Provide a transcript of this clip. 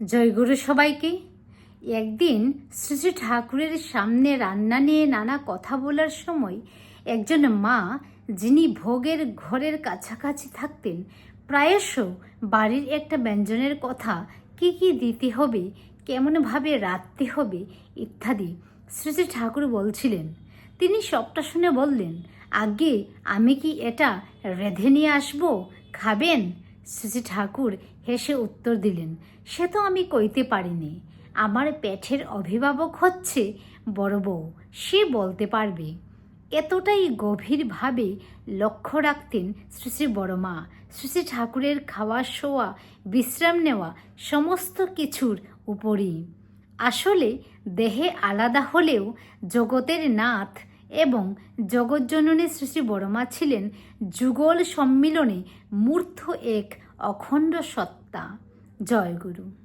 জয়গুরু সবাইকে। একদিন শ্রী শ্রী ঠাকুরের সামনে রান্না নিয়ে নানা কথা বলার সময় একজন মা, যিনি ভোগের ঘরের কাছাকাছি থাকতেন, প্রায়শ বাড়ির একটা ব্যঞ্জনের কথা, কি কি দিতে হবে, কেমনভাবে রাখতে হবে? ইত্যাদি শ্রী শ্রী ঠাকুর বলছিলেন। তিনি সবটা শুনে বললেন, আগে আমি কি এটা রেঁধে নিয়ে আসব? খাবেন? শ্রী ঠাকুর হেসে উত্তর দিলেন, সে তো আমি কইতে পারিনি। আমার পেটের অভিভাবক হচ্ছে বড় বউ, সে বলতে পারবে। এতটাই গভীরভাবে লক্ষ্য রাখতেন শ্রী শ্রী বড় মা। শ্রী শ্রী ঠাকুরের খাওয়া, শোয়া, বিশ্রাম নেওয়া সমস্ত কিছুর উপরই। আসলে দেহে আলাদা হলেও জগতের নাথ এবং জগজ্জননী শ্রী বড়মা ছিলেন যুগল সম্মিলনে মূর্ত এক অখণ্ড সত্তা। জয়গুরু